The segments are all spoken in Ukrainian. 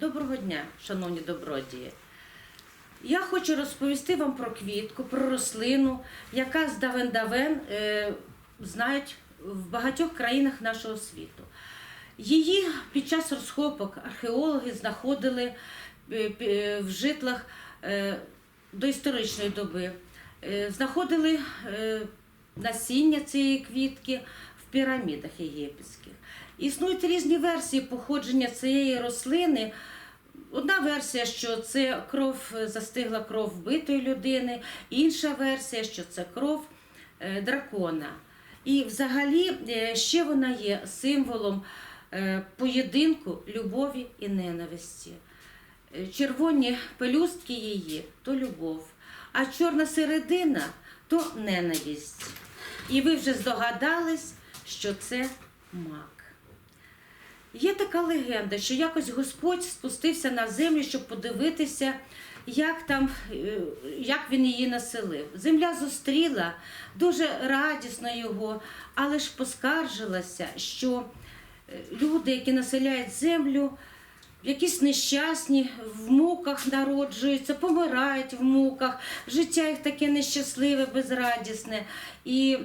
Доброго дня, шановні добродії. Я хочу розповісти вам про квітку, про рослину, яка з давен-давен е, знають в багатьох країнах нашого світу. Її під час розкопок археологи знаходили е, е, в житлах е, доісторичної доби. Е, Знаходили насіння цієї квітки пірамідах єгипетських. Існують різні версії походження цієї рослини. Одна версія, що це кров застигла кров вбитої людини, інша версія, що це кров е, дракона. І взагалі е, ще вона є символом е, поєдинку любові і ненависті. Червоні пелюстки її то любов, а чорна середина то ненависть. І ви вже здогадались, що це мак. Є така легенда, що якось Господь спустився на землю, щоб подивитися, як там, е, як він її населив. Земля зустріла дуже радісно його, але ж поскаржилася, що е, люди, які населяють землю, якісь нещасні, в муках народжуються, помирають в муках, життя їх таке нещасливе, безрадісне. І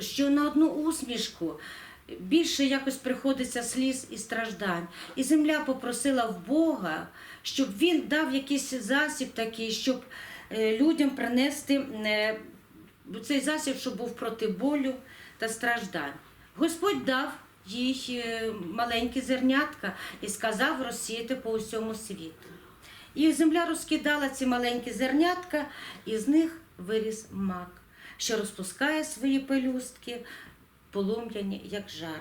що на одну усмішку більше якось приходиться сліз і страждань. І земля попросила в Бога, щоб він дав якийсь засіб такий, щоб е, людям принести е, цей засіб, щоб був проти болю та страждань. Господь дав їй е, маленькі зернятка і сказав розсіяти по усьому світу. І земля розкидала ці маленькі зернятка, і з них виріс мак, що розпускає свої пелюстки, полум'яні, як жар.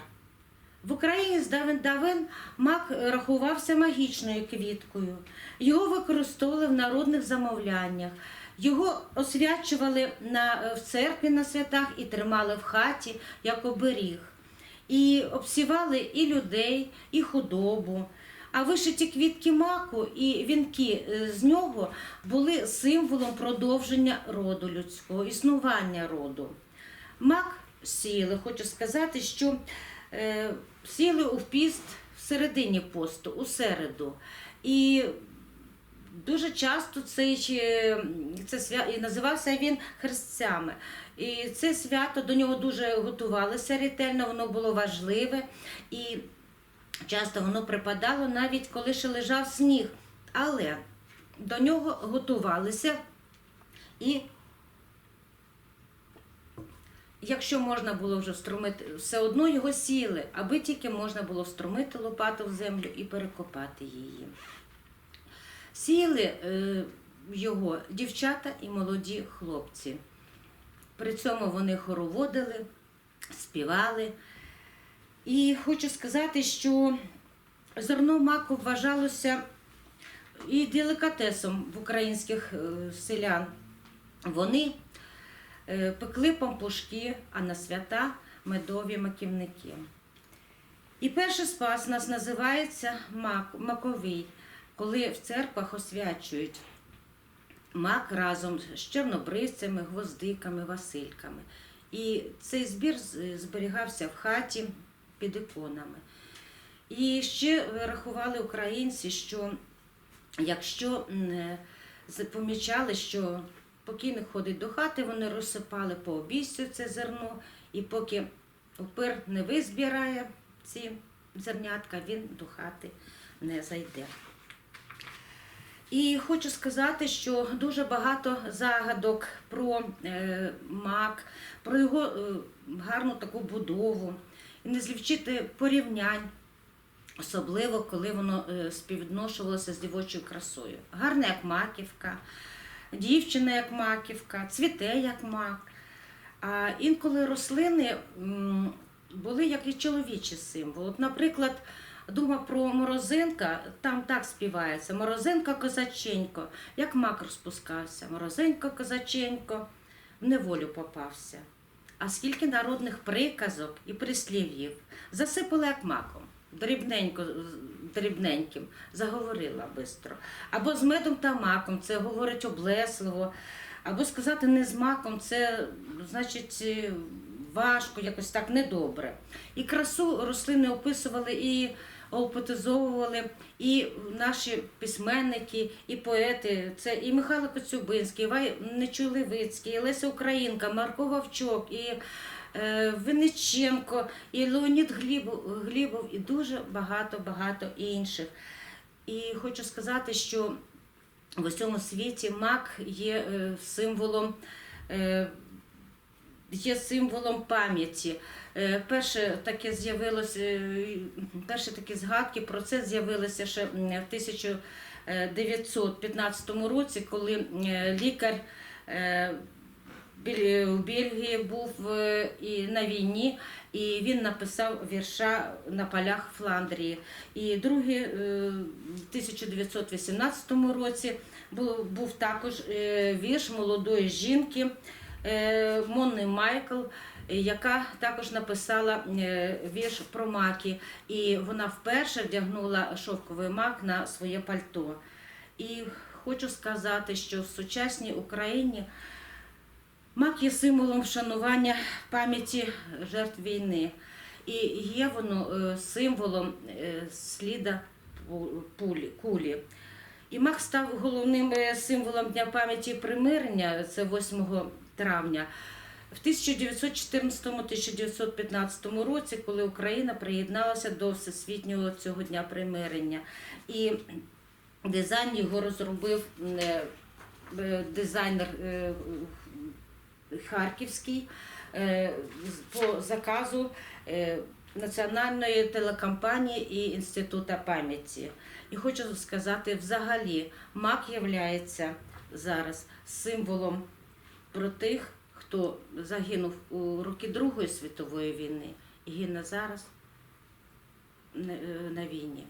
В Україні з давен давен мак рахувався магічною квіткою. Його використовували в народних замовляннях. Його освячували на, в церкві на святах і тримали в хаті як оберіг. І обсівали і людей, і худобу. А вишиті квітки маку і вінки е, з нього були символом продовження роду людського, існування роду. Мак сіяли, хочу сказати, що е, сіяли у піст в середині посту, у середу. І дуже часто цей, це свя... і називався він хрестцями. І це свято до нього дуже готувалося ретельно, воно було важливе. І часто воно припадало навіть коли ще лежав сніг. Але до нього готувалися і якщо можна було вже встромити, все одно його сіли, аби тільки можна було встромити лопату в землю і перекопати її. Сіяли е, його дівчата і молоді хлопці. При цьому вони хороводили, співали. І хочу сказати, що зерно маку вважалося і делікатесом в українських е, селян. Вони е, пекли пампушки, а на свята медові маківники. І перший спас нас називається мак, маковий, коли в церквах освячують мак разом з чорнобривцями, гвоздиками, васильками. І цей збір зберігався в хаті під іконами. І ще рахували українці, що якщо е, помічали, що покійник ходить до хати, вони розсипали по обійстю це зерно, і поки опир не визбирає ці зернятка, він до хати не зайде. І хочу сказати, що дуже багато загадок про е, мак, про його е, гарну таку будову, і не злівчити порівнянь, особливо коли воно е, співвідношувалося з дівочою красою. Гарна як маківка, дівчина як маківка, цвіте як мак. А інколи рослини були як і чоловічі символи. От, наприклад, дума про морозинка, там так співається: Морозинка козаченько, як мак розпускався, Морозинко козаченько в неволю попався. А скільки народних приказок і прислів'їв засипали як маком, дрібненько, дрібненьким, заговорила бистро. Або з медом та маком, це говорить облесливо. Або сказати не з маком, це значить е, важко, якось так недобре. І красу рослини описували і алфавітизовували і наші письменники, і поети. Це і Михайло Коцюбинський, і Вай Нечуй-Левицький, і Леся Українка, Марко Вовчок, і е, Винниченко, і Леонід Глібов, Глібов, і дуже багато-багато інших. І хочу сказати, що в усьому світі мак є е, символом. е, Є символом пам'яті. Е, Перше таке з'явилося, е, перші такі згадки про це з'явилися ще в 1915 році, коли е, лікар е, у Бельгії був е, і на війні, і він написав вірша на полях Фландрії. І другий е, в 1918 році був, також е, вірш молодої жінки е, Монни Майкл, е, яка також написала е, вірш про маки. І вона вперше вдягнула шовковий мак на своє пальто. І хочу сказати, що в сучасній Україні Мак є символом вшанування пам'яті жертв війни. І є воно е, символом е, сліда кулі. І мак став головним е, символом Дня пам'яті примирення, це 8 травня. В 1914-1915 році, коли Україна приєдналася до Всесвітнього цього дня примирення. І дизайн його розробив е, е, дизайнер е, Харківський по заказу Національної телекомпанії і Інституту пам'яті. І хочу сказати, взагалі, МАК є зараз символом про тих, хто загинув у роки Другої світової війни і гине зараз на- е, війні.